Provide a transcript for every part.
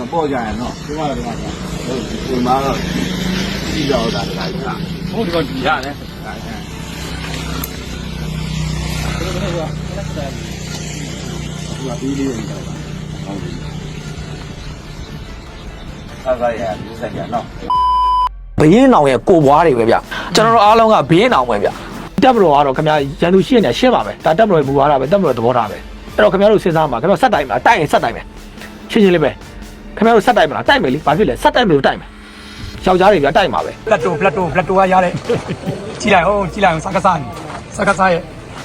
မပေါ့ကြရင်တော့ဒီမှာဒီမှာဟုတ်ဒီမှာတော့ကြည့်တော့တာတခါကြီးကဟုတ်ဒီကောင်ဒီရတယ်ဒါနဲ့ဒီကပြီးလေးနေတယ်ဟုတ်ပြီဆက်စားရဒီစက်ကြနော်ဘရင်အောင်ရဲ့ကိုဘွားတွေပဲဗျကျွန်တော်တို့အားလုံးကဘရင်အောင်ပဲဗျတက်ဘလောကတော့ခင်ဗျာရန်သူရှင်းနေရှင်းပါမယ်ဒါတက်ဘလောရဲ့မူဝါဒပဲတက်ဘလောသဘောထားပဲအဲ့တော့ခင်ဗျားတို့စဉ်းစားမှာခင်ဗျားဆက်တိုင်မလားတိုက်ရင်ဆက်တိုင်မယ်ရှင်းရှင်းလေးပဲ ခင်ဗျားတို့ဆက်တိုင်မလားတိုက်မယ်လေဘာဖြစ်လဲဆက်တိုင်မယ်လို့တိုက်မယ်ယောက်ျားတွေဗျတိုက်မှာပဲပလက်တိုပလက်တိုပလက်တိုကရတဲ့ကြည့်လိုက်ဟုတ်ကြည့်လိုက်အောင်စကားစားနေစကားစားရဲ့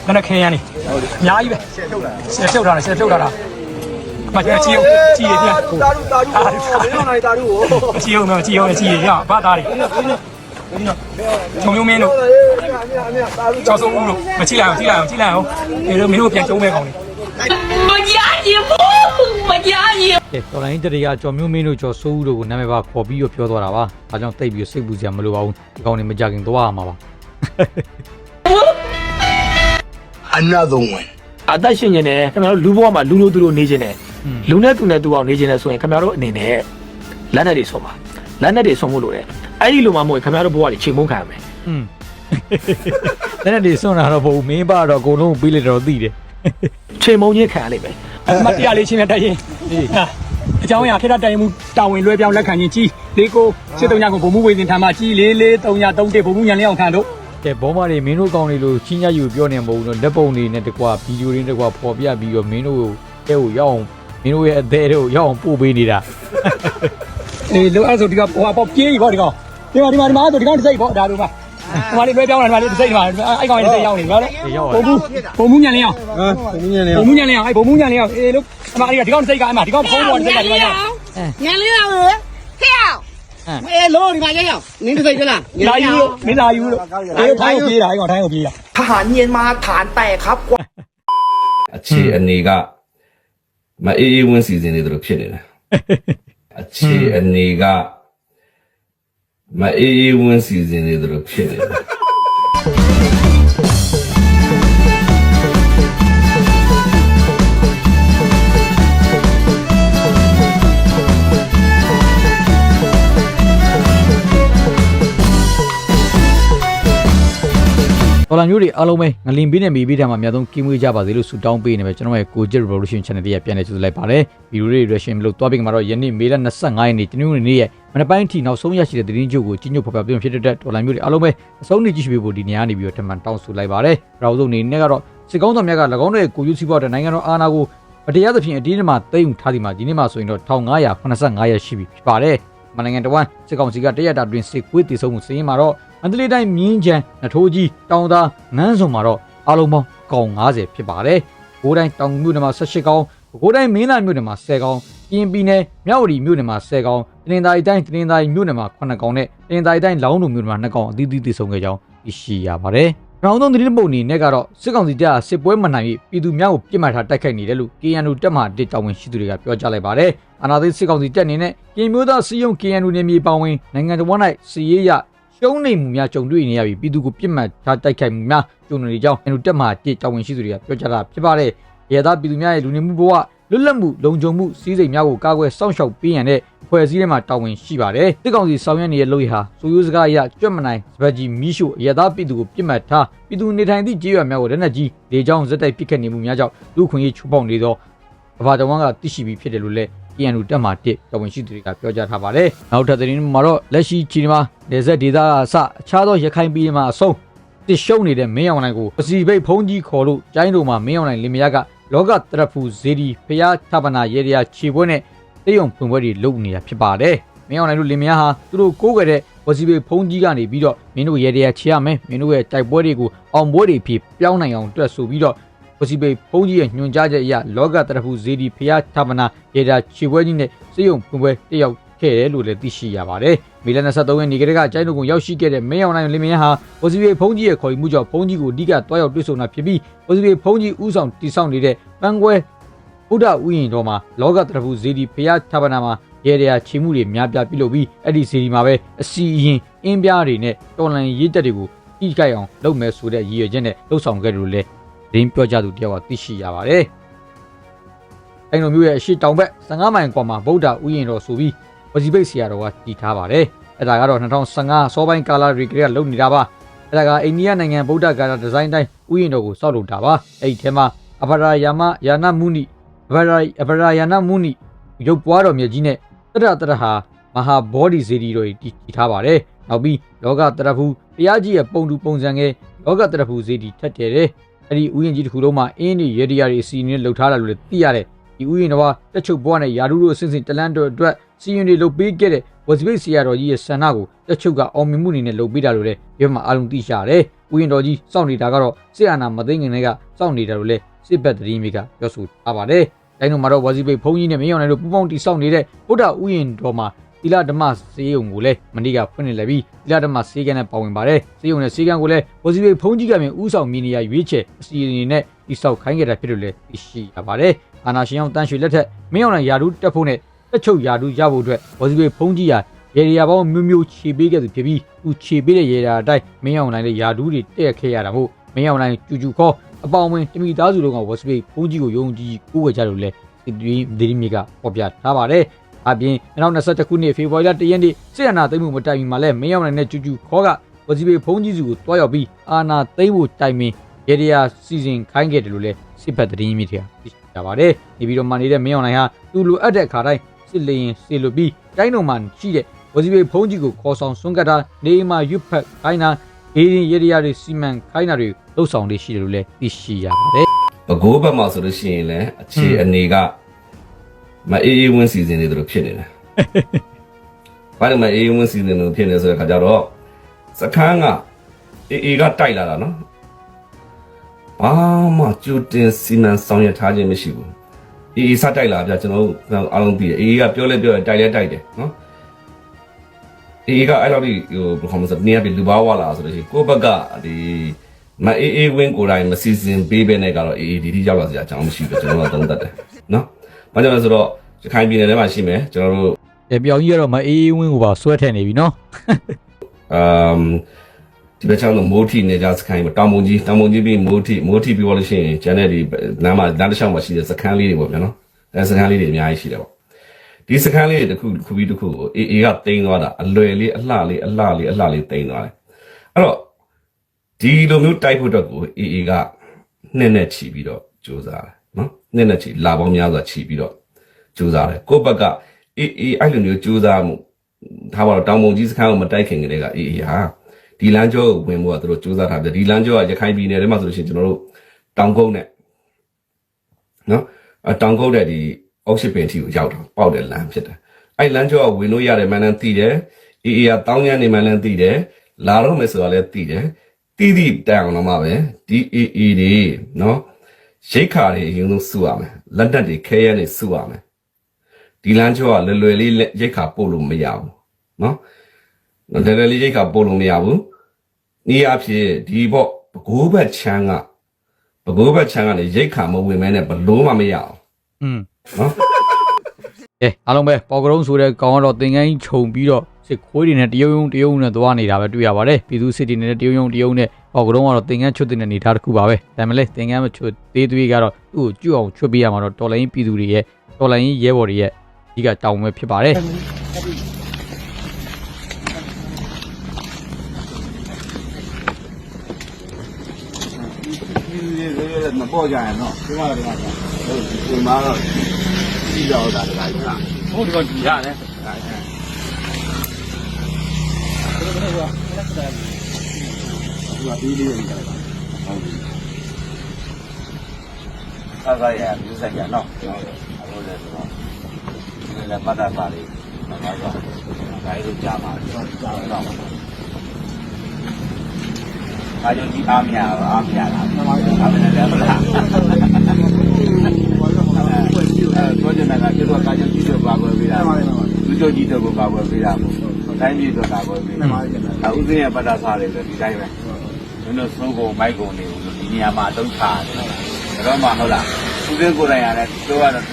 လက်နဲ့ခင်းရနေဟုတ်တယ်အများကြီးပဲရှယ်ထုတ်တာရှယ်ထုတ်တာရှယ်ထုတ်တာမကြည့်ကြည့်ကြည့်ရပြန်တာလူတာလူဘယ်လိုနိုင်တာလူကိုကြည့်အောင်မကြည့်အောင်ကြည့်ရဘာသားတွေချုံမျိုးမင်းတို့ကျော်စုံဦးတို့မကြည့်လိုက်အောင်ကြည့်လိုက်အောင်ကြည့်လိုက်အောင်ဒီလိုမင်းတို့ပြန်ကျုံးမဲ့ကောင်းနေ မကြားရဘူးမကြားရကဲတော်လိုင်းတရေကကျော်မျိုးမင်းတို့ကျော်စိုးဦးတို့ကိုနာမည်ပါခေါ်ပြီးတော့ပြောသွားတာပါ။ဒါကြောင့်တိတ်ပြီးစိတ်ပူစရာမလိုပါဘူး။ဒီကောင်နေမကြခင်သွားရမှာပါဘူး another one အသက်ရှင်နေတယ်ခင်ဗျားတို့လူဘဝမှာလူလိုသူလိုနေခြင်းတယ်อืม လူနဲ့သူနဲ့သူအောင်နေခြင်းတယ်ဆိုရင်ခင်ဗျားတို့အနေနဲ့လက်နဲ့တွေဆုံးပါလက်နဲ့တွေဆုံးဖို့လိုတယ်အဲ့ဒီလိုမှမဟုတ်ရင်ခင်ဗျားတို့ဘဝတွေချိန်မုန်းခံရမယ်။อืม။တနေ့ဒီစွန့်လာတော့ဘုံမင်းပါတော့အကုန်လုံးကိုပြီးလေတော့သိတယ်။ ချိန်မုန်းခြင်းခံရလိမ့်မယ်မတရားလေးချင်းနဲ့တိုက်ရင်ဟာအကြောင်းအရာခေတ္တတိုင်မှုတာဝန်လွှဲပြောင်းလက်ခံခြင်းကြီးလေးကိုစစ်တုံညာကိုဗိုလ်မှုဝေသင်ထမ်းမှကြီးလေးလေး3ညာ3တိဗိုလ်မှုညာလေးအောင်ခံတို့။ကဲဘောမတွေမင်းတို့ကောင်းနေလို့ချင်းညယူပြောနေမဟုတ်ဘူးနော်လက်ပုံတွေနဲ့တကွာဗီဒီယိုတွေနဲ့တကွာပေါ်ပြပြီးတော့မင်းတို့ရဲ့ကိုရောက်အောင်မင်းတို့ရဲ့အသေးတို့ရောက်အောင်ပို့ပေးနေတာအေးလိုအဲ့ဆိုဒီကဟိုဟာပေါ့ပြင်းကြီးပေါ့ဒီကောင်ဒီမှာဒီမှာဒီမှာဆိုဒီကောင်တစ်စိတ်ပေါ့ဒါတို့ပါ ဒီမှာလေးပဲပြောင်းလာဒီမှာလေးတစ်စိတ်ဒီမှာအဲ့ကောင်လေးတစ်စိတ်ရောက်နေပါလေပုံမှုပုံမှုညံလေးအောင်အာဘုံညံလေးရပုံမှုညံလေးအောင်အဲ့ပုံမှုညံလေးအောင်အေးလို့အမအဲ့ဒီကောင်တစ်စိတ်ကအမဒီကောင်ဖုံးပေါ်တစ်စိတ်ကဒီမှာရောက်ညာလေးအောင်လေဖျောက်အဲလို့ဒီမှာရရနင်းတစ်စိတ်ပြလားလာယူလို့မင်းလာယူလို့အေးထိုင်းကိုပြေးတာအဲ့ကောင်ထိုင်းကိုပြေးတာทหารเมียนมาฐานแตกครับกว่าအခြေအနေကမအေးအေးဝင်းစီစဉ်နေတယ်လို့ဖြစ်နေတယ်အခြေအနေက မအေးအေးဝင်းစီစဉ်နေတယ်လို့ဖြစ်နေတာတော်လာမျိုးတွေအားလုံးပဲငလင်ပေးနဲ့မိပေးတဲ့မှာအများဆုံးကင်းမွေးကြပါစေလို့ဆုတောင်းပေးနေပဲကျွန်တော်ရဲ့ကိုဂျစ် revolution channel လေးရပြန်လည်ကြိုဆိုလိုက်ပါတယ်ဗီဒီယိုတွေ reaction လို့တွားပြီးမှာတော့ယနေ့မေလ25ရက်နေ့တနင်္ဂနွေနေ့ရဲ့မ နက်ပိုင်းထိနောက်ဆုံးရရှိတဲ့သတင်းကြိုကိုကြီးညိုဖော်ပြပြဖြစ်တဲ့တော်လာမျိုးတွေအားလုံးပဲအဆုံးနေကြည့်ရှုပေးဖို့ဒီနေရာနေပြီးတော့ထပ်မံတောင်းဆိုလိုက်ပါတယ်နောက်ဆုံးအနေနဲ့ကတော့စစ်ကောင်းဆောင်များက၎င်းတို့ရဲ့ကိုယူစီဘော့တဲ့နိုင်ငံတော်အာဏာကိုမတရားသဖြင့်အတင်းအဓမ္မသိမ်းယူထားဒီမှာဒီနေ့မှဆိုရင်တော့1585ရက်ရှိပြီဖြစ်ပါတယ်မနိုင်ငံတော်ဝန်စစ်ကောင်စီကတရက်တာတွင်စစ်ကွေးတည်ဆုံမှုစည်ရင်မှာတော့မန္တလေးတိုင်းမြင်းချံနထိုးကြီးတောင်သားငန်းစုံမှာတော့အားလုံးပေါင်းကောင်90ဖြစ်ပါတယ်။ဘိုးတိုင်းတောင်မြို့နယ်မှာ18ကောင်ဘိုးတိုင်းမင်းလာမြို့နယ်မှာ10ကောင် ကရင်ပြည်နယ်မြောက်ဝတီမြို့နယ်မှာ10ကောင်တနင်္သာရီတိုင်းတနင်္သာရီမြို့နယ်မှာ9ကောင်နဲ့တနင်္သာရီတိုင်းလောင်းလုံမြို့နယ်မှာ2ကောင်အသီးသီးတည်ဆုံခဲ့ကြောင်းသိရှိရပါတယ်။နောက်ဆုံးသတင်းပုံအနေနဲ့ကတော့စစ်ကောင်စီတပ်ကစစ်ပွဲမနိုင်ပြီးပြည်သူများကိုပြစ်မှတ်ထားတိုက်ခိုက်နေတယ်လို့ KNU တပ်မှတစ်တောင်ဝင်ရှိသူတွေကပြောကြားလိုက်ပါတယ်။အာဏာသိမ်းစစ်ကောင်စီတပ်အနေနဲ့ကင်မျိုးသားစီယုံ KNU နယ်မြေပါဝင်နိုင်ငံတော်ဝန်၌စီရေးရရှုံးနေမှုများကြုံတွေ့နေရပြီးပြည်သူကိုပြစ်မှတ်ထားတိုက်ခိုက်မှုများကြုံနေကြောင်း KNU တပ်မှတစ်တောင်ဝင်ရှိသူတွေကပြောကြားတာဖြစ်ပါတယ်။ရဲသားပြည်သူများရဲ့လူနေမှုဘဝ လွတ်လပ်မှုလုံခြုံမှုစည်းစိမ်များကိုကာကွယ်စောင့်ရှောက်ပေးရန်တဲ့ဖွဲ့စည်းထဲမှာတာဝန်ရှိပါတယ်။စစ်ကောင်စီဆောင်ရွက်နေတဲ့လုပ်ရဟာဆိုရိုးစကားအရကြွတ်မနိုင်စပတ်ကြီးမီးရှို့ရဲသားပြည်သူကိုပြစ်မှတ်ထားပြည်သူနေထိုင်သည့်ကြေးရွာများကိုလက်နက်ကြီးလေကြောင်းဇက်တိုက်ပစ်ခတ်နေမှုများကြောင့်လူခွင့်ရေးချိုးဖောက်နေသောအဘာတော်ဝန်ကသိရှိပြီးဖြစ်တယ်လို့လည်း KNU တက်မှာတစ်တာဝန်ရှိသူတွေကပြောကြားထားပါတယ်။နောက်ထပ်သတင်းမှာတော့လက်ရှိချီနီမှာနေဆက်ဒေသကအစအခြားသောရခိုင်ပြည်နယ်မှာအဆုံးတစ်ရှုံနေတဲ့မင်းအောင်နိုင်ကိုပစီဘိတ်ဖုံးကြီးခေါ်လို့ကျိုင်းတို့မှာမင်းအောင်နိုင်လင်မယားက လောကတရဖူဇေဒီဖျားထပနာရေရခြေပွဲနဲ့တရုံဖွင့်ပွဲတွေလုပ်နေတာဖြစ်ပါတယ်။မင်းအောင်နိုင်တို့လင်မယားဟာသူတို့ကိုးကွယ်တဲ့ပစီဘိတ်ဖုံးကြီးကနေပြီးတော့မင်းတို့ရေရခြေရမယ်မင်းတို့ရဲ့တိုက်ပွဲတွေကိုအောင်ပွဲတွေဖြစ်ပြောင်းနိုင်အောင်တွက်ဆိုပြီးတော့ပစီပေဖုန်းကြီးရဲ့ညွှန်ကြားချက်အရလောကတရဖူဇေဒီဖျားထပနာရေတာခြေပွဲကြီးနဲ့စေယုံဖွင့်ပွဲတက်ရောက် ခဲ့တယ်လို့လည်းသိရှိရပါတယ်။မေလ23ရက်နေ့ကတည်းကကျိုင်းတို့ကိုရောက်ရှိခဲ့တဲ့မင်းအောင်နိုင်လင်မယားဟာပစီပေဖုန်းကြီးရဲ့ခေါ်ယူမှုကြောင့်ဖုန်းကြီးကိုအဓိကတွားရောက်တွေ့ဆုံတာဖြစ်ပြီးပစီပေဖုန်းကြီးဥဆောင်တည်ဆောက်နေတဲ့ပန်းကွဲဘုဒ္ဓဥယျာဉ်တော်မှာလောကတရဖူဇေဒီဖျားထပနာမှာရေတာခြေမှုတွေများပြားပြုလုပ်ပြီးအဲ့ဒီဇေဒီမှာပဲအစီအရင်အင်းပြားတွေနဲ့တော်လန်ရေးတက်တွေကိုဤကြိုက်အောင်လုပ်မယ်ဆိုတဲ့ရည်ရွယ်ချက်နဲ့လှုပ်ဆောင်ခဲ့တယ်လို့လည်းရင်းပြောကြသူတယောက်ကသိရှိရပါတယ်တိုင်းတော်မျိုးရဲ့အရှိတောင်ဘက်15မိုင်ကွာမှာဗုဒ္ဓဥယျာဉ်တော်ဆိုပြီး ဝစီဘိတ်ဆရာတော်ကတည်ထားပါတယ်အဲ့ဒါကတော့2015စောပိုင်းကာလာရီကရလုံနေတာပါအဲ့ဒါကအိန္ဒိယနိုင်ငံဗုဒ္ဓဂါယာဒီဇိုင်းတိုင်းဥယျာဉ်တော်ကိုစောက်လုပ်တာပါအဲ့ဒီထဲမှာအပရာယာမယာနမုနိအပရာအပရာယာနမုနိရုပ်ပွားတော်မြတ်ကြီးနဲ့တရတရဟာမဟာဘောဓိစေတီတော်ကြီးတည်ထားပါတယ်နောက်ပြီးလောကတရဖူတရားကြီးရဲ့ပုံတူပုံစံငယ်လောကတရဖူစေတီထက်တယ်တဲ့အဲ့ဒီဥယျာဉ်ကြီးတစ်ခုလုံးမှာအင်းဒီရေဒီယာတွေစီနေလှုပ်ထားတယ်လို့လည်းသိရတယ် ဒီဥယျာဉ်တော်ကတက်ချုပ်ဘွားနဲ့ယာရုတို့အစဉ်စဉ်တလန်းတို့အတွက်စီရင်တွေလှုပ်ပေးခဲ့တဲ့ဝဇိဘိတ်ဆရာတော်ကြီးရဲ့ဆန္ဒကိုတက်ချုပ်ကအောင်မြင်မှုအနေနဲ့လှုပ်ပေးတာလို့လည်းပြောမှအလုံးသိရှာတယ်ဥယျာဉ်တော်ကြီးစောင့်နေတာကတော့စစ်အာဏာမသိငင်တွေကစောင့်နေတာလို့လည်းစစ်ဘက်သတင်းမိကပြောဆိုထားပါတယ်တိုင်းတို့မှာတော့ဝဇိဘိတ်ဘုန်းကြီးနဲ့မင်းအောင်နိုင်တို့ပူပေါင်းတိစောင့်နေတဲ့ဗုဒ္ဓဥယျာဉ်တော်မှာသီလဓမ္မစေယုံကိုလည်းမနေ့ကဖွင့်နေလိုက်ပြီးသီလဓမ္မစေကန်းနဲ့ပါဝင်ပါတယ်စေယုံနဲ့စေကန်းကိုလည်းဝစီဘေဖုန်းကြီးကမြင်ဥဆောင်မီနီယာရွေးချယ်အစီအစဉ်နဲ့ တိစောက်ခိုင်းခဲ့တာဖြစ်လို့လည်းသိရှိရပါတယ်အာနာရှင်အောင်တန်းရွှေလက်ထက်မင်းအောင်နိုင်ယာဒူးတက်ဖို့နဲ့တက်ချုပ်ယာဒူးရဖို့အတွက်ဝစီဘေဖုန်းကြီးဟာရေရီယာပေါင်းမျိုးမျိုးခြေပေးခဲ့သူဖြစ်ပြီးသူခြေပေးတဲ့ရေရာအတိုင်းမင်းအောင်နိုင်တဲ့ယာဒူးတွေတက်ခဲ့ရတာမို့မင်းအောင်နိုင်ကျူကျူခေါ်အပေါင်းဝင်တမိသားစုလုံးကဝစီဘေဖုန်းကြီးကိုယုံကြည်ကိုးကွယ်ကြလို့လည်းဒီဒီမြေကပေါ်ပြထားပါတယ်အပြင်2021ခုနှစ်ဖေဖော်ဝါရီလ1ရက်နေ့စစ်အာဏာသိမ်းမှုမတိုင်မီမှာလဲမင်းအောင်နိုင်တဲ့ကျူကျူခေါ်ကဝစီဘေဖုန်းကြီးစုကိုတွားရောက်ပြီးအာဏာသိမ်းဖို့တိုင်ပင် ရေဒီယာစီစဉ်ခိုင်းခဲ့တယ်လို့လဲစစ်ဘက်သတင်းမြစ်တွေကသိရှိကြပါတယ်။နေပြီးတော့မှနေတဲ့မင်းအောင်နိုင်ဟာသူ့လိုအပ်တဲ့အခါတိုင်းစစ်လေရင်စေလွတ်ပြီးတိုင်းတော်မှာရှိတဲ့ဝစီဘေဖုန်းကြီးကိုခေါ်ဆောင်ဆွန့်ကတ်တာနေအိမ်မှာရွတ်ဖက်ခိုင်းတာအေးရင်ရေဒီယာတွေစီမံခိုင်းတာတွေလှုပ်ဆောင်လေးရှိတယ်လို့လဲသိရှိရပါတယ်။ဘကိုးဘက်မှာဆိုလို့ရှိရင်လည်းအခြေအနေကမအေးအေးဝင်းစီစဉ်နေတယ်လို့ဖြစ်နေတယ်။ဘာလို့မအေးအေးဝင်းစီစဉ်နေလို့ဖြစ်နေဆိုတဲ့ခါကျတော့စခန်းကအေးအေးကတိုက်လာတာနော်။ ဘာမှကြိုတင်စီမံဆောင်ရွက်ထားခြင်းမရှိဘူး။အေးအေးစတိုက်လာကြကျွန်တော်တို့အားလုံးသိတယ်။အေးအေးကပြောလဲပြောတယ်တိုက်လဲတိုက်တယ်နော်။အေးအေးကအဲ့လိုဒီဟိုဘယ်လိုမှမဆိုနေရာပြလူဘာဝလာဆိုလို့ရှိရင်ကိုယ့်ဘက်ကဒီမအေးအေးဝင်းကိုယ်တိုင်မစီစဉ်ပေးပဲနဲ့ကတော့အေးအေးဒီဒီရောက်လာစရာအကြောင်းမရှိဘူးကျွန်တော်တို့ကသုံးသပ်တယ်နော်။ဘာကြောင့်လဲဆိုတော့ရခိုင်ပြည်နယ်ထဲမှာရှိမယ်ကျွန်တော်တို့အဲပြောင်ကြီးကတော့မအေးအေးဝင်းကိုပါဆွဲထည့်နေပြီနော်အမ် ဒီဘက်ချောင်းတော့မိုးထီနေကြစခန်းပေါ့တောင်ပုံကြီးတောင်ပုံကြီးပြီးမိုးထီမိုးထီပြီးတော့လို့ရှိရင်ကျန်တဲ့ဒီလမ်းမှာလမ်းတစ်လျှောက်မှာရှိတဲ့စခန်းလေးတွေပေါ့ဗျာနော်အဲစခန်းလေးတွေအများကြီးရှိတယ်ပေါ့ဒီစခန်းလေးတွေတစ်ခုတစ်ခုပြီးတစ်ခုကိုအေအေကတိန်းသွားတာအလွယ်လေးအလှလေးအလှလေးအလှလေးတိန်းသွားတယ်အဲ့တော့ဒီလိုမျိုးတိုက်ဖို့အတွက်ကိုအေအေကနှစ်နဲ့ချီပြီးတော့စူးစမ်းတယ်နော်နှစ်နဲ့ချီလာပေါင်းများစွာချီပြီးတော့စူးစမ်းတယ်ကိုယ့်ဘက်ကအေအေအဲ့လိုမျိုးစူးစမ်းမှုထားပါတော့တောင်ပုံကြီးစခန်းကိုမတိုက်ခင်ကတည်းကအေအေဟာ ဒီလမ်းကျောကိုဝင်ဖို့ကသူတို့စူးစမ်းထားတယ်ဒီလမ်းကျောကရခိုင်ပြည်နယ်ထဲမှာဆိုလို့ရှိရင်ကျွန်တော်တို့တောင်ကုန်းနဲ့နော်အတောင်ကုန်းတဲ့ဒီအောက်ရှိပင်ထီကိုရောက်တော့ပေါက်တဲ့လမ်းဖြစ်တယ်အဲ့လမ်းကျောကဝင်လို့ရတယ်မှန်တယ်သိတယ်အေးအေးကတောင်းရနေမှလည်းသိတယ်လာတော့မယ်ဆိုတာလည်းသိတယ်တိတိတန်အောင်တော့မှပဲဒီအေးအေးတွေနော်ရိတ်ခါတွေအရင်ဆုံးစုရမယ်လက်နက်တွေခဲရဲနေစုရမယ်ဒီလမ်းကျောကလွယ်လွယ်လေးရိတ်ခါပို့လို့မရဘူးနော် နော်တယ်တယ်လေးရိတ်ကပို့လို့မရဘူး။ဤအဖြစ်ဒီပေါ့ဘကိုးဘက်ချမ်းကဘကိုးဘက်ချမ်းကနေရိတ်ခါမဝင်မဲနဲ့ဘလို့မှမရအောင်อืมနော်ကဲအားလုံးပဲပေါ်ကရုံးဆိုတဲ့ကောင်ကတော့တင်ကိုင်းခြုံပြီးတော့စစ်ခွေးတွေနဲ့တရုံယုံတရုံနဲ့သွားနေတာပဲတွေ့ရပါတယ်ပြည်သူစစ်တီနဲ့တရုံယုံတရုံနဲ့ပေါ်ကရုံးကတော့တင်ကိုင်းချွတ်တဲ့အနေထားတစ်ခုပါပဲဒါမှမဟုတ်တင်ကိုင်းမချွတ်သေးသေးကတော့သူ့ကိုကျွတ်အောင်ချွတ်ပေးရမှာတော့တော်လိုင်းပြည်သူတွေရဲ့တော်လိုင်းရဲဘော်တွေရဲ့အဓိကတောင်းပဲဖြစ်ပါတယ် ဒီလိုလိုလို မပေါ်ကြရင်တော့ဒီမှာဒီမှာဟုတ်ဒီမှာတော့ကြည့်တော့တာတခါကြီးကဟုတ်ဒီကရတယ်ဒီမှာပြီးလေးနေတာဟုတ်ပြီဆက်စားရပြဆက်ရနော်ဟုတ်တယ်ဆိုတော့ဒီလည်းပတ်သက်ပါလေငါကတော့ဒါရိုးကြာမှာတော့ကြာတော့ အားကြောင့်ဒီအားမရအားမရလားအားမရလည်းမလားအဲတော့ကျန်တာကကျတော့ကာကြောင့်ကြီးတော့ပါကွယ်ပေးတာလူတို့ကြီးတော့ပါကွယ်ပေးတာတိုင်းပြည်တော့ပါကွယ်ပေးတာအခုသိရပတ်သက်စားတယ်ဆိုဒီတိုင်းပဲကျွန်တော်သုံးကုန်မိုက်ကုန်နေလို့ဒီနေရာမှာအသုံးချရတယ်။ဒါတော့မှဟုတ်လား။ဦးစင်းကိုယ်တိုင်ရတယ်တို့ကတော့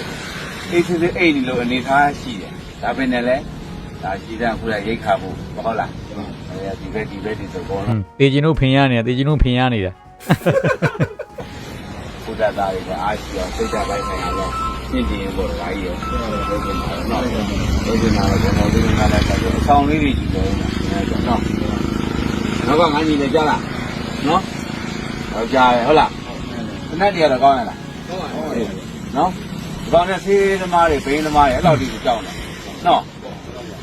အေးစစ်စစ်အိတ်နေလို့အနေထားရှိတယ်။ဒါပဲနဲ့လဲဒါရှိတဲ့ခုရရိတ်ခါဖို့မဟုတ်လား။ အဲဒီဘက်ဒီဘက်ဒီဆိုကောอืมတေချင်တို့ဖင်ရနေတာတေချင်တို့ဖင်ရနေတာဘုဒ္ဓသားတွေကအားရှိအောင်စိတ်ဓာတ်ပိုင်းဆိုင်အောင်ဒီရှင်းတင်ပေါ့ဒါကြီးရောဟုတ်ကဲ့ပါတော့ဟုတ်ကဲ့ပါတော့ကျွန်တော်ဒီမှာလည်းတော့အဆောင်လေးတွေကြည့်တော့နော်နောက်ကငါညီလည်းကြားလားနော်ဟောကြားတယ်ဟုတ်လားခဏတည်းကတော့ကောင်းရလားကောင်းပါနော်ဒီကောင်နဲ့ဆေးသမားတွေဘိန်းသမားတွေအဲ့လောက်ဒီကိုကြောက်တယ်နော်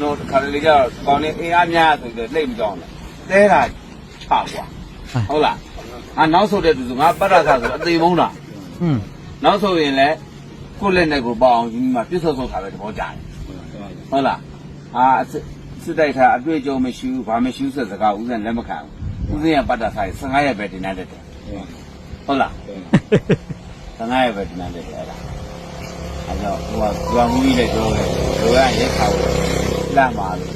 တော့ခါလေးကျတော့ကောင်းနေအင်အားများဆိုတော့လိမ့်မကြောက်နဲ့တဲတာချကွာဟုတ်လားငါနောက်ဆိုတဲ့သူဆိုငါပတ္တသဆိုအသေးမုန်းတာอืมနောက်ဆိုရင်လည်းကိုယ့်လက်နဲ့ကိုပေါ့အောင်ယူပြီးမှပြစ်စော့စော့ထားပဲသဘောကျတယ်ဟုတ်လားအာအစ်စစ်တိုက်ထားအတွေ့အကြုံမရှိဘူးဘာမရှိဘူးဆိုတဲ့စကားဦးဇင်းလက်မခံဘူးဦးဇင်းကပတ်တာဆိုင်15ရက်ပဲတင်နေတယ်ဟုတ်လား15ရက်ပဲတင်နေတယ်အဲ့ဒါအဲ့တော့ဟိုကကျွမ်းမှုကြီးလည်းပြောတယ်လိုရရက်ခါကို လန့်ပါလို့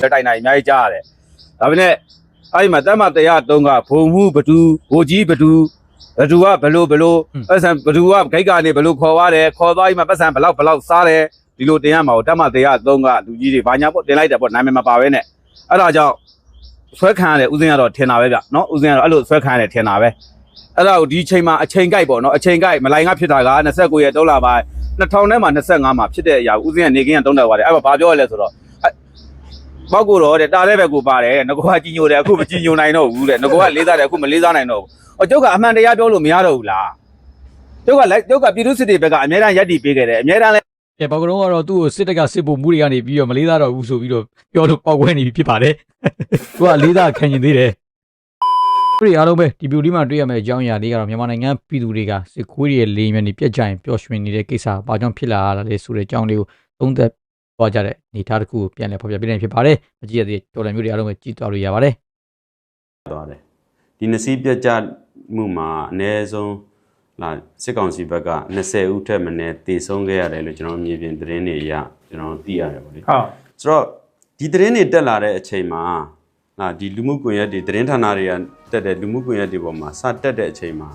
တက်တိုင်နိုင်အများကြီးကြားရတယ်ဒါပေမဲ့အဲ့ဒီမှာတက်မတရားတုံးကဘုံမှုဘဒူဘိုကြီးဘဒူဘဒူကဘလို့ဘလို့ပတ်စံဘဒူကဂိတ်ကနေဘလို့ခေါ်သွားတယ်ခေါ်သွားပြီးမှပတ်စံဘလောက်ဘလောက်စားတယ်ဒီလိုတင်ရမှာကိုတက်မတရားတုံးကလူကြီးတွေဘာညာပေါ့တင်လိုက်တယ်ပေါ့နာမည်မပါဘဲနဲ့အဲ့ဒါကြောင့်ဆွဲခံရတယ်ဥစဉ်ကတော့ထင်တာပဲဗျနော်ဥစဉ်ကတော့အဲ့လိုဆွဲခံရတယ်ထင်တာပဲအဲ့ဒါကိုဒီချိန်မှာအချိန်ကိုက်ပေါ့နော်အချိန်ကိုက်မလိုင်ကဖြစ်တာက29ရက်3လပိုင်း2000ထဲမှာ25မှာဖြစ်တဲ့အရာကိုဥစဉ်ကနေကင်းကတုံးတယ်ပါတယ်အဲ့ဒါဘာပြောရလဲဆိုတော့ ပောက်ကိုတော့တဲ့တားတဲ့ဘက်ကိုပါတယ်ငကောကကြီးညိုတယ်အခုမကြီးညိုနိုင်တော့ဘူးတဲ့ငကောကလေးစားတယ်အခုမလေးစားနိုင်တော့ဘူးအော်ကျုပ်ကအမှန်တရားပြောလို့မရတော့ဘူးလားကျုပ်ကလိုက်ကျုပ်ကပြည်သူစစ်တွေဘက်ကအများအားယက်တီပေးခဲ့တယ်အများအားလည်းကဲပေါက်ကတော့ကတော့သူ့ကိုစစ်တပ်ကစစ်ဖို့မူတွေကနေပြီးတော့မလေးသားတော့ဘူးဆိုပြီးတော့ပြောလို့ပေါက်ကွဲနေပြီဖြစ်ပါတယ်သူကလေးသားခံရင်သေးတယ်ပြည်အားလုံးပဲဒီဗီဒီယိုဒီမှာတွေ့ရမယ့်အကြောင်းအရာလေးကတော့မြန်မာနိုင်ငံပြည်သူတွေကစစ်ခွေးတွေရဲ့လေမြန်းနေပြက်ကြရင်ပျော်ရွှင်နေတဲ့ကိစ္စဘာကြောင့်ဖြစ်လာရလဲဆိုတဲ့အကြောင်းလေးကိုသုံးသပ် သွားကြတဲ့အနေအထားတစ်ခုကိုပြန်လည်ဖော်ပြပေးနေဖြစ်ပါတယ်မကြည့်ရသေးတော်လည်းမျိုးတွေအားလုံးပဲကြည့်သွားလို့ရပါတယ်သွားတယ်ဒီနစီပြတ်ကြမှုမှာအ ਨੇ ဆုံးလာစစ်ကောင်စီဘက်က20ဦးထက်မနည်းတည်ဆုံးခဲ့ရတယ်လို့ကျွန်တော်မြေပြင်သတင်းတွေအရကျွန်တော်သိရတယ်ဗောလေဟုတ်ဆိုတော့ဒီသတင်းတွေတက်လာတဲ့အချိန်မှာဟာဒီလူမှုကွန်ရက်တွေသတင်းဌာနတွေကတက်တဲ့လူမှုကွန်ရက်တွေပေါ်မှာစတက်တဲ့အချိန်မှာ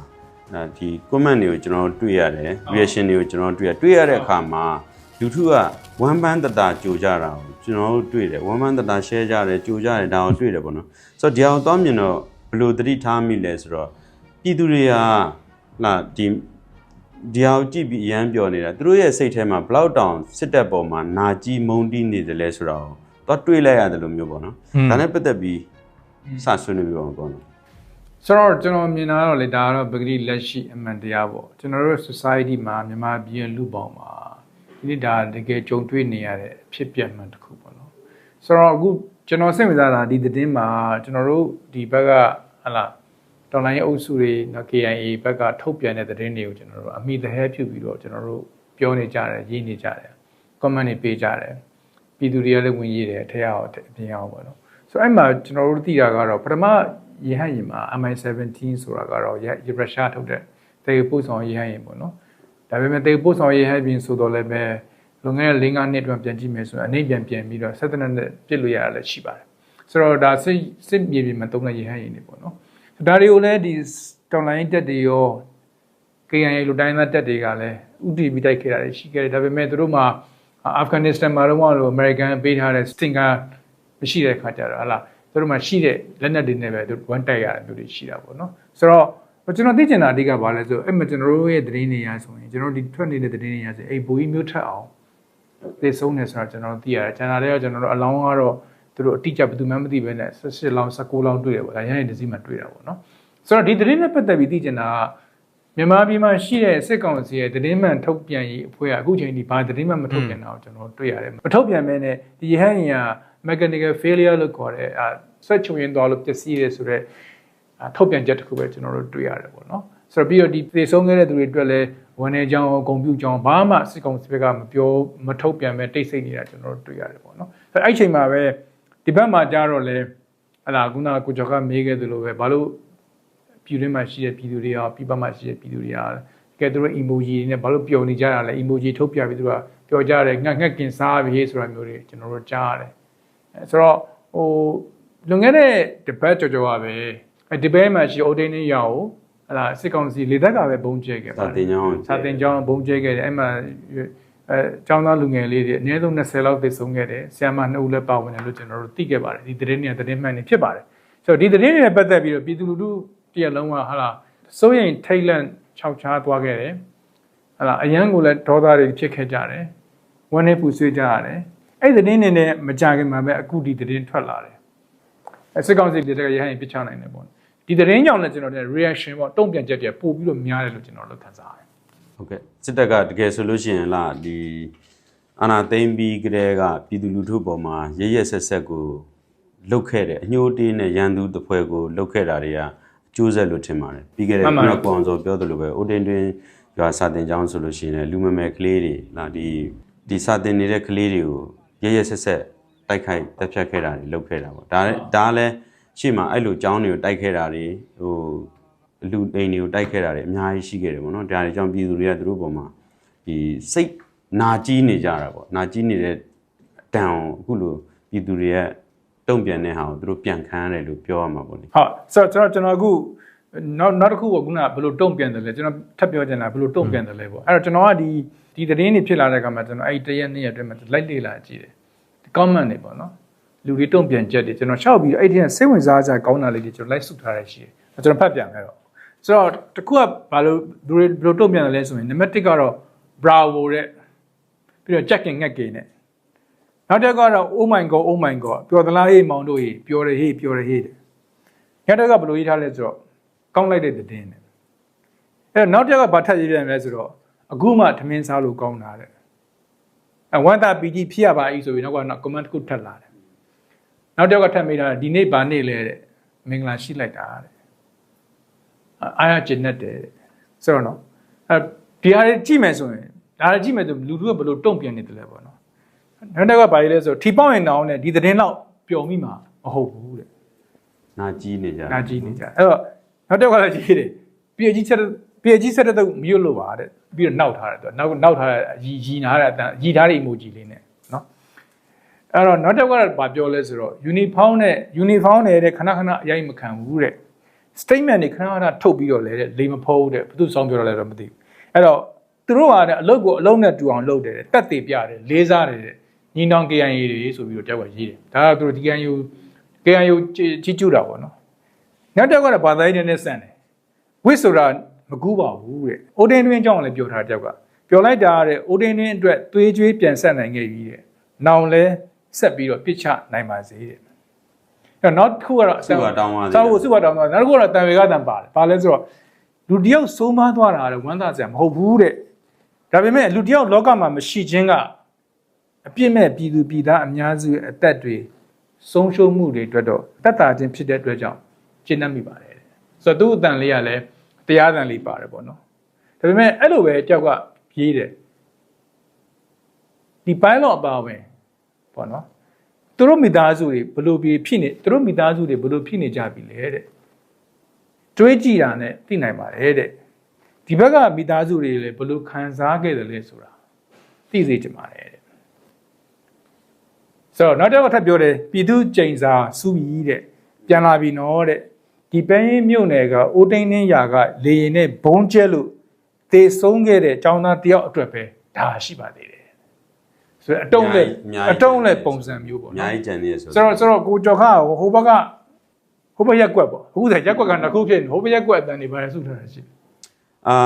အာဒီ comment တွေကိုကျွန်တော်တွေ့ရတယ် reaction တွေကိုကျွန်တော်တွေ့ရတွေ့ရတဲ့အခါမှာ လူထုကဝမ်းပန်းတတာကြိုကြတာကိုကျွန်တော်တို့တွေ့တယ်ဝမ်းပန်းတတာ share ကြတယ်ကြိုကြတယ်ဒါကိုတွေ့တယ်ပေါ့နော်ဆိုတော့ဒီအောင်သွားမြင်တော့ဘယ်လိုသတိထားမိလဲဆိုတော့ပြည်သူတွေကလာဒီဒီအောင်ကြည့်ပြီးအရန်ပြောနေတာသူတို့ရဲ့စိတ်ထဲမှာဘလောက်တောင်စစ်တပ်ပေါ်မှာနာကြီးမုန်းတီးနေတယ်လဲဆိုတော့တော့တွေးလိုက်ရတယ်လို့မျိုးပေါ့နော်ဒါနဲ့ပတ်သက်ပြီးစဆွေးနွေးပြီးတော့ပေါ့နော်ဆိုတော့ကျွန်တော်မြင်တာတော့လေဒါကတော့ပဂတိလက်ရှိအမှန်တရားပေါ့ကျွန်တော်တို့ society မှာမြန်မာပြည်ရဲ့လူပေါင်းမှာ ဒီနေ့ဒါတကယ်ကြုံတွေ့နေရတဲ့အဖြစ်ပြက်မှန်တစ်ခုပေါ့နော်ဆိုတော့အခုကျွန်တော်စိတ်ဝင်စားတာဒီသတင်းမှာကျွန်တော်တို့ဒီဘက်ကဟလာတော်လိုင်းအုပ်စုတွေနော် KIA ဘက်ကထုတ်ပြန်တဲ့သတင်းတွေကိုကျွန်တော်တို့အမိသဟဲပြုပြီးတော့ကျွန်တော်တို့ပြောနေကြတယ်ရေးနေကြတယ် comment တွေပေးကြတယ်ပြည်သူတွေကလည်းဝင်ရေးတယ်အထက်အောင်အပြင်အောင်ပေါ့နော်ဆိုတော့အဲ့မှာကျွန်တော်တို့သိတာကတော့ပထမရဟန်းရင်မှာ MI17 ဆိုတာကတော့ရရုရှားထုတ်တဲ့တေပို့ဆောင်ရဟန်းရင်ပေါ့နော် ဒါပေမဲ့တေပို့ဆောင်ရဟန်းပြင်ဆိုတော့လည်းပဲလွန်ခဲ့တဲ့၄၅နှစ်အတွင်းပြန်ကြည့်မယ်ဆိုရင်အနေပြန်ပြန်ပြီးတော့ဆက်တနက်နဲ့ပြစ်လို့ရတာလည်းရှိပါတယ်ဆိုတော့ဒါစစ်စစ်မြေပြင်မှာတုံးတဲ့ရဟန်းရင်တွေပေါ့နော်ဒါတွေကိုလည်းဒီတောင်လိုင်းတက်တွေရော KIA လူတိုင်းသားတက်တွေကလည်းဥတီပြီးတိုက်ခဲ့တာတွေရှိခဲ့တယ်ဒါပေမဲ့သူတို့မှာအာဖဂန်နစ္စတန်မှာတော့လို့အမေရိကန်ပေးထားတဲ့စတင်ကာမရှိတဲ့ခါကျတော့ဟလာသူတို့မှာရှိတဲ့လက်နက်တွေနဲ့ပဲသူဝမ်တိုက်ရတာမျိုးတွေရှိတာပေါ့နော်ဆိုတော့ ကျွန်တော်သိချင်တာအဓိကဘာလဲဆိုအဲ့မှာကျွန်တော်တို့ရဲ့သတင်းတွေရဆိုရင်ကျွန်တော်ဒီထွက်နေတဲ့သတင်းတွေရဆိုအဲ့ဘူကြီးမျိုးထက်အောင်သိဆုံးနေဆိုတော့ကျွန်တော်သိရတယ်ကျန်တာတွေကကျွန်တော်တို့အလောင်းကတော့သူတို့အတိအကျဘယ်သူမှမသိဘဲနဲ့18လောင်း19လောင်းတွေ့တယ်ပေါ့ဒါရရင်ဒီစီမှာတွေ့တာပေါ့နော်ဆိုတော့ဒီသတင်းနဲ့ပတ်သက်ပြီးသိချင်တာကမြန်မာပြည်မှာရှိတဲ့စစ်ကောင်စီရဲ့သတင်းမှန်ထုတ်ပြန်ရေးအဖွဲ့ကအခုချိန်ထိဘာသတင်းမှမထုတ်ပြန်တာကိုကျွန်တော်တွေ့ရတယ်မထုတ်ပြန်မဲနဲ့ဒီရဟန်းရင်က mechanical failure လို့ခေါ်တဲ့အာဆွတ်ချုံရင်သွားလို့ပျက်စီးရဲဆိုတော့အာ ထုတ်ပြန်ချက်တစ်ခုပဲကျွန်တော်တို့တွေ့ရတယ်ပေါ့နော်ဆိုတော့ပြီးတော့ဒီသေဆုံးခဲ့တဲ့သူတွေအတွက်လည်းဝန်နေကြောင်းဂုံပြူကြောင်းဘာမှစစ်ကောင်စီဘက်ကမပြောမထုတ်ပြန်မဲတိတ်ဆိတ်နေတာကျွန်တော်တို့တွေ့ရတယ်ပေါ့နော်ဆိုတော့အဲ့ချိန်မှာပဲဒီဘက်မှာကြားတော့လဲဟလာခုနကကိုကျော်ကမေးခဲ့သလိုပဲဘာလို့ပြည်တွင်းမှာရှိတဲ့ပြည်သူတွေရောပြည်ပမှာရှိတဲ့ပြည်သူတွေရောကဲသူတို့ emoji တွေနဲ့ဘာလို့ပျော်နေကြတာလဲ emoji ထုတ်ပြပြီးသူကပျော်ကြတယ်ငှက်ငှက်ကင်စားပြီဆိုတာမျိုးတွေကျွန်တော်တို့ကြားရတယ်အဲဆိုတော့ဟိုလွန်ခဲ့တဲ့ debate ကြော်ကြော်ကပဲ အဲ debate မှာရှိ audience နေရအောင်ဟလာစစ်ကောင်စီလေသက်ကပဲဘုံကျဲခဲ့ပါစာတင်ကြောင်းစာတင်ကြောင်းဘုံကျဲခဲ့တယ်အဲ့မှာအဲကျောင်းသားလူငယ်လေးတွေအနည်းဆုံး20လောက်သိဆုံးခဲ့တယ်ဆရာမ2ဦးလည်းပါဝင်တယ်လို့ကျွန်တော်တို့သိခဲ့ပါတယ်ဒီသတင်းတွေကသတင်းမှန်တွေဖြစ်ပါတယ်ဆိုတော့ဒီသတင်းတွေနဲ့ပတ်သက်ပြီးတော့ပြည်သူလူထုတရက်လုံးကဟာလာစိုးရင်ထိတ်လန့်ခြောက်ခြားသွားခဲ့တယ်ဟလာအရန်ကိုလည်းဒေါသတွေဖြစ်ခဲ့ကြတယ်ဝမ်းနေပူဆွေးကြရတယ်အဲ့ဒီသတင်းတွေနဲ့မကြခင်မှာပဲအခုဒီသတင်းထွက်လာတယ်အဲစစ်ကောင်စီပြည်တဲ့ရဟန်းပြစ်ချနိုင်တယ်ပေါ့ ဒီသတင်းကြောင့်လည်းကျွန်တော်တို့ reaction ပေါ့တုံ့ပြန်ချက်တွေပို့ပြီးတော့များတယ်လို့ကျွန်တော်တို့ခံစားရတယ်ဟုတ်ကဲ့စစ်တပ်ကတကယ်ဆိုလို့ရှိရင်လားဒီအာနာသိမ့်ပြီးကလေးကပြည်သူလူထုပေါ်မှာရရဆက်ဆက်ကိုလုတ်ခဲ့တယ်အညှိုးတေးနဲ့ရန်သူတစ်ဖွဲ့ကိုလုတ်ခဲ့တာတွေကအကျိုးဆက်လို့ထင်ပါတယ်ပြီးခဲ့တဲ့မှန်ပါခုတနယ်ကကောင်စောပြောသလိုပဲအိုတင်တွင်ရွာစာတင်ကျောင်းဆိုလို့ရှိရင်လည်းလူမမယ်ကလေးတွေလားဒီဒီစာတင်နေတဲ့ကလေးတွေကိုရရဆက်ဆက်တိုက်ခိုက်တက်ဖြတ်ခဲ့တာတွေလုတ်ခဲ့တာပေါ့ဒါလည်းဒါလည်း ရှေ့မှာအဲ့လိုကျောင်းတွေကိုတိုက်ခဲ့တာတွေဟိုလူအိမ်တွေကိုတိုက်ခဲ့တာတွေအများကြီးရှိခဲ့တယ်ပေါ့နော်ဒါတွေကြောင့်ပြည်သူတွေကသူတို့ပေါ်မှာဒီစိတ်နာကြီးနေကြတာပေါ့နာကြီးနေတဲ့တန်အောင်အခုလိုပြည်သူတွေကတုံ့ပြန်တဲ့ဟာကိုသူတို့ပြန်ခံရတယ်လို့ပြောရမှာပေါ့လေဟုတ်ဆိုတော့ကျွန်တော်ကျွန်တော်အခုနောက်နောက်တစ်ခုကခုနကဘယ်လိုတုံ့ပြန်တယ်လဲကျွန်တော်ထပ်ပြောချင်တာဘယ်လိုတုံ့ပြန်တယ်လဲပေါ့အဲ့တော့ကျွန်တော်ကဒီဒီသတင်းတွေဖြစ်လာတဲ့အခါမှာကျွန်တော်အဲ့ဒီတစ်ရက်နှစ်ရက်အတွင်းမှာလိုက်လေ့လာကြည့်တယ် comment တွေပေါ့နော် လူတွေတုံ့ပြန်ချက်တွေကျွန်တော်ရှောက်ပြီးတော့အဲ့ဒီကစိတ်ဝင်စားကြကောင်းတာလေးတွေကျွန်တော်လိုက်စုထားရရှိတယ်ကျွန်တော်ဖတ်ပြန်ခဲ့တော့ဆိုတော့တစ်ခုကဘာလို့ဘယ်လိုဘယ်လိုတုံ့ပြန်တယ်လဲဆိုရင်နံပါတ်1ကတော့ bravo တဲ့ပြီးတော့ check in ငက်ကေနဲ့နောက်တစ်ခါကတော့ oh my god oh my god ပျော်သလားဟေးမောင်တို့ဟေးပျော်တယ်ဟေးပျော်တယ်ဟေးတဲ့နောက်တစ်ခါကဘယ်လိုရေးထားလဲဆိုတော့ကောင်းလိုက်တဲ့သတင်းနဲ့အဲ့တော့နောက်တစ်ခါကဘာထပ်ရေးပြန်လဲဆိုတော့အခုမှထမင်းစားလို့ကောင်းတာတဲ့အဝမ်းသာပီတိဖြစ်ရပါ၏ဆိုပြီးနောက်က comment တစ်ခုထပ်လာတယ် နောက်တစ်ခါကထပ်မိတာဒီနေ့ဗာနေ့လဲတဲ့မင်္ဂလာရှိလိုက်တာတဲ့အားရကျင်တဲ့တဲ့ဆိုတော့နော်အဲဒီဟာတွေကြည့်မယ်ဆိုရင်ဒါတွေကြည့်မယ်ဆိုလူတို့ကဘယ်လိုတုံ့ပြန်နေတယ်လဲပေါ့နော်နောက်တစ်ခါဘာလဲလဲဆိုတော့ထီပေါက်ရင်တောင်းနဲ့ဒီသတင်းတော့ပျော်မိမှာမဟုတ်ဘူးတဲ့နာကြီးနေကြတယ်။နာကြည့်နေကြ။အဲ့တော့နောက်တစ်ခါလည်းကြည့်တယ်။ပြည်ကြီးဆက်ပြည်ကြီးဆက်တဲ့မရွတ်လို့ပါတဲ့။ပြီးတော့နောက်ထားတယ်သူကနောက်နောက်ထားတဲ့ရီရီနာတဲ့အတန်ရီထားတဲ့ emoji လေးနဲ့နော်။ အဲ့တော့နောက်တစ်ခါကဘာပြောလဲဆိုတော့ uniform နဲ့ uniform နဲ့တဲ့ခဏခဏအရင်မခံဘူးတဲ့။ statement တွေခဏခဏထုတ်ပြီးတော့လဲတဲ့လေမဖိုးတဲ့ဘယ်သူစောင်းပြောရလဲတော့မသိဘူး။အဲ့တော့သူတို့ကတဲ့အလုပ်ကိုအလုံးနဲ့တူအောင်လုပ်တယ်တဲ့တက်တည်ပြတယ်လေးစားတယ်တဲ့ညီနောင် KNA တွေဆိုပြီးတော့တယောက်ကရေးတယ်ဒါကသူတို့ KNU KNU ကြီးကျူတာပေါ့နော်နောက်တစ်ယောက်ကတော့ဘာသာရေးနဲ့ဆန်တယ်ဝစ်ဆိုတာမကူးပါဘူးတဲ့အိုဒင်းတွင်းကြောင့်လည်းပြောထားတဲ့တယောက်ကပြောလိုက်တာတဲ့အိုဒင်းတွင်းအတွက်သွေးကြွေးပြန်ဆက်နိုင်ခဲ့ပြီတဲ့နောင်လဲ ဆက်ပြီးတော့ပြစ်ချနိုင်ပါစေတဲ့အဲ့တော့နောက်တစ်ခုကတော့စုကတောင်းပါသေးတယ်စောက်ကိုစုကတောင်းသွားနောက်တစ်ခုကတော့တန်ဝေကတန်ပါတယ်ဘာလဲဆိုတော့လူတယောက်စိုးမသွားတာတဲ့ဝမ်းသာစရာမဟုတ်ဘူးတဲ့ဒါပေမဲ့လူတယောက်လောကမှာမရှိခြင်းကအပြစ်မဲ့ပြည်သူပြည်သားအများစုရဲ့အသက်တွေဆုံးရှုံးမှုတွေအတွက်တော့တတ်တာချင်းဖြစ်တဲ့အတွက်ကြောင့်ကျင့်တတ်မိပါတယ်တဲ့ဆိုတော့သူ့အတန်လေးကလည်းတရားတန်လေးပါတယ်ပေါ့နော်ဒါပေမဲ့အဲ့လိုပဲကြောက်ကရေးတယ်ဒီပိုင်းတော့အပါဝင် ပေါ့နော်သူတို့မိသားစုတွေဘယ်လိုပြီးဖြစ်နေသူတို့မိသားစုတွေဘယ်လိုဖြစ်နေကြပြီလဲတဲ့တွေးကြည့်တာနဲ့သိနိုင်ပါတယ်တဲ့ဒီဘက်ကမိသားစုတွေလည်းဘယ်လိုခံစားခဲ့တယ်လဲဆိုတာသိစေချင်ပါတယ်တဲ့ဆိုတော့နောက်တစ်ခါထပ်ပြောတယ်ပြည်သူကျိန်စာစုပြီးတဲ့ပြန်လာပြီနော်တဲ့ဒီပန်းရင်မြို့နယ်ကအိုးတိန်နှင်းရာကလေရင်နဲ့ဘုံကျဲလို့သေဆုံးခဲ့တဲ့ចောင်းသားတယောက်အတွက်ပဲဒါရှိပါသေးတယ် ဆိုတော့အတုံးနဲ့အတုံးနဲ့ပုံစံမျိုးပေါ့အများနော်ကြီးကြံနေရဆိုဆိုတော့ဆိုတော့ကိုကျော်ခါဟိုဘက်ကဟိုဘက်ရက်ကွက်ပေါ့အခုတည်းရက်ကွက်ကနှစ်ခုဖြစ်နေဟိုဘက်ရက်ကွက်အတန်တွေပါဆုထားတာရှိတယ်အာ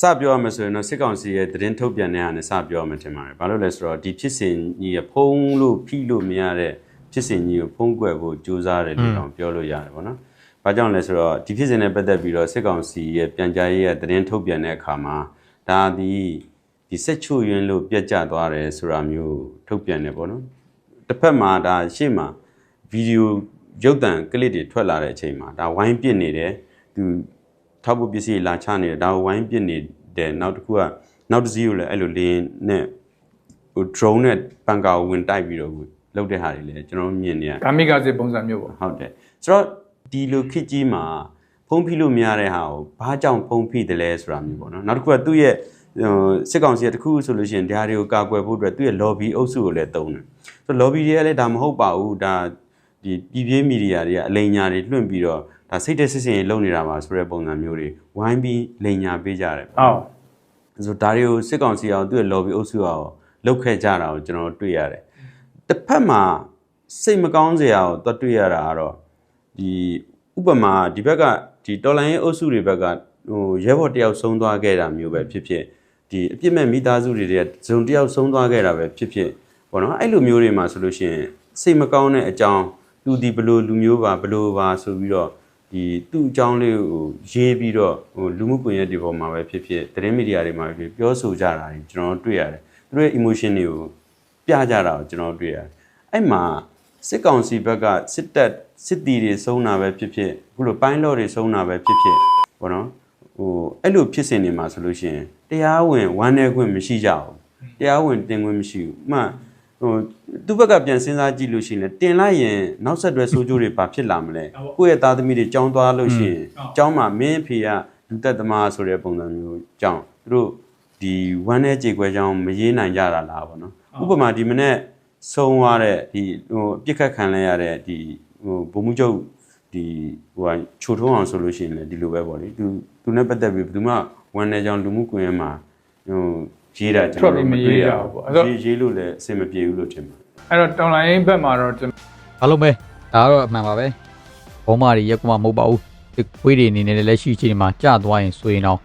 စပြောရမယ်ဆိုရင်တော့စစ်ကောင်စီရဲ့သတင်းထုတ်ပြန်တဲ့ဟာနဲ့စပြောရမယ်ထင်ပါတယ်ဘာလို့လဲဆိုတော့ဒီဖြစ်စဉ်ကြီးရဖုံးလို့ဖိလို့မရတဲ့ဖြစ်စဉ်ကြီးကိုဖုံးကွယ်ဖို့ကြိုးစားတယ်လို့တော့ပြောလို့ရတယ်ပေါ့နော်ဘာကြောင့်လဲဆိုတော့ဒီဖြစ်စဉ်နဲ့ပတ်သက်ပြီးတော့စစ်ကောင်စီရဲ့ပြန်ကြားရေးရဲ့သတင်းထုတ်ပြန်တဲ့အခါမှာဒါဒီ ဒီစက်ချွယွင်းလို့ပြက်ကျသွားတယ်ဆိုတာမျိုးထုတ်ပြန်တယ်ပေါ့နော်တစ်ဖက်မှာဒါရှေ့မှာဗီဒီယိုရုပ်သံကလစ်တွေထွက်လာတဲ့အချိန်မှာဒါဝိုင်းပစ်နေတယ်သူထောက်ဖို့ပစ္စည်းလာချနေတယ်ဒါကိုဝိုင်းပစ်နေတယ်နောက်တစ်ခုကနောက်တစ်စီးကိုလည်းအဲ့လိုလင်းနဲ့ဟို drone နဲ့ပန်ကာကိုဝင်တိုက်ပြီးတော့လောက်တဲ့ဟာတွေလည်းကျွန်တော်တို့မြင်နေရကာမိကာစေပုံစံမျိုးပေါ့ဟုတ်တယ်ဆိုတော့ဒီလိုခစ်ကြီးမှာဖုံးဖိလို့မရတဲ့ဟာကိုဘာကြောင့်ဖုံးဖိတယ်လဲဆိုတာမျိုးပေါ့နော်နောက်တစ်ခုကသူ့ရဲ့ဟို စစ်ကောင်စီကတခုဆိုလို့ရှိရင်ဒါတွေကိုကာကွယ်ဖို့အတွက်သူ့ရဲ့ lobby အုပ်စုကိုလည်းတုံးတယ်ဆိုတော့ lobby တွေကလည်းဒါမဟုတ်ပါဘူးဒါဒီပြည်ပြင်းမီဒီယာတွေကအလိညာတွေလွှင့်ပြီးတော့ဒါစိတ်တက်စစ်စင်ရေးလုပ်နေတာပါဆိုတဲ့ပုံစံမျိုးတွေဝိုင်းပြီးလိညာပေးကြတယ်ဟုတ်ဆိုတော့ဒါတွေကိုစစ်ကောင်စီအောင်သူ့ရဲ့ lobby အုပ်စုအောင်လောက်ခဲ့ကြတာကိုကျွန်တော်တွေ့ရတယ်တစ်ဖက်မှာစိတ်မကောင်းစရာကိုသွားတွေ့ရတာကတော့ဒီဥပမာဒီဘက်ကဒီတော်လိုင်းရေးအုပ်စုတွေဘက်ကဟိုရဲဘော်တယောက်ဆုံးသွားခဲ့တာမျိုးပဲဖြစ်ဖြစ် ဒီအပြစ်မဲ့မိသားစုတွေတွေကဇုံတစ်ယောက်ဆုံးသွားခဲ့တာပဲဖြစ်ဖြစ်ပေါ့နော်အဲ့လိုမျိုးတွေမှာဆိုလို့ရှိရင်စိတ်မကောင်းတဲ့အကြောင်းသူဒီဘလို့လူမျိုးပါဘလို့ပါဆိုပြီးတော့ဒီသူ့အကြောင်းလေးကိုရေးပြီးတော့ဟိုလူမှုကွန်ရက်တွေပေါ်မှာပဲဖြစ်ဖြစ်သတင်းမီဒီယာတွေမှာပဲဖြစ်ပြောဆိုကြတာတွေကျွန်တော်တို့တွေ့ရတယ်သူတို့ရဲ့ emotion တွေကိုပြကြတာကိုကျွန်တော်တို့တွေ့ရတယ်အဲ့မှာစစ်ကောင်စီဘက်ကစစ်တပ်စစ်တီတွေစုံတာပဲဖြစ်ဖြစ်အခုလိုပိုင်းလော့တွေစုံတာပဲဖြစ်ဖြစ်ပေါ့နော် ဟိုအဲ့လိုဖြစ်စဉ်နေမှာဆိုလို့ရှိရင်တရားဝင်ဝမ်း내ခွင့်မရှိကြဘူးတရားဝင်တင်ခွင့်မရှိဘူးအမှဟိုသူ့ဘက်ကပြန်စဉ်းစားကြည့်လို့ရှိရင်လည်းတင်လိုက်ရင်နောက်ဆက်တွဲဆိုးကျိုးတွေဘာဖြစ်လာမလဲကိုယ့်ရဲ့သားသမီးတွေကြောင်းသွားလို့ရှိရင်ကြောင်းမှာမင်းအဖေကလူသက်သမားဆိုတဲ့ပုံစံမျိုးကြောင်းသူတို့ဒီဝမ်း내ကြေခွဲကြောင်းမရေးနိုင်ကြတာလားဗောနော်ဥပမာဒီမနေ့ဆုံးသွားတဲ့ဒီဟိုအပြစ်ခတ်ခံလဲရတဲ့ဒီဟိုဘုံမှုချုပ် ဒီဟိုဟာချိုထုံးအောင်ဆိုလို့ရှိရင်လည်းဒီလိုပဲပေါ့လေသူသူနဲ့ပတ်သက်ပြီးဘယ်သူမှဝန်နေကြောင်လူမှုကွန်ရက်မှာဟိုရေးတာကျွန်တော်တို့မတွေ့ရဘူးရေးရေးလို့လည်းအဆင်မပြေဘူးလို့ထင်ပါတယ်အဲ့တော့တောင်လိုင်းဘက်မှာတော့ကျွန်တော်အားလုံးပဲဒါကတော့အမှန်ပါပဲဘောမာတွေရက်ကွာမဟုတ်ပါဘူးဒီခွေးတွေအနေနဲ့လည်းလက်ရှိအချိန်မှာကြာသွားရင်ဆိုရင်တော့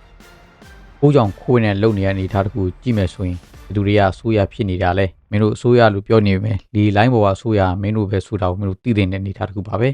ကိုးကြောင်ခွေးနဲ့လုံနေရအနေထားတစ်ခုကြည့်မယ်ဆိုရင်ဘယ်သူတွေကဆိုးရဖြစ်နေတာလဲမင်းတို့အဆိုးရလို့ပြောနေပေမဲ့ဒီ line ပေါ်ကအဆိုးရမင်းတို့ပဲဆိုတာကိုမင်းတို့သိတဲ့အနေထားတစ်ခုပါပဲ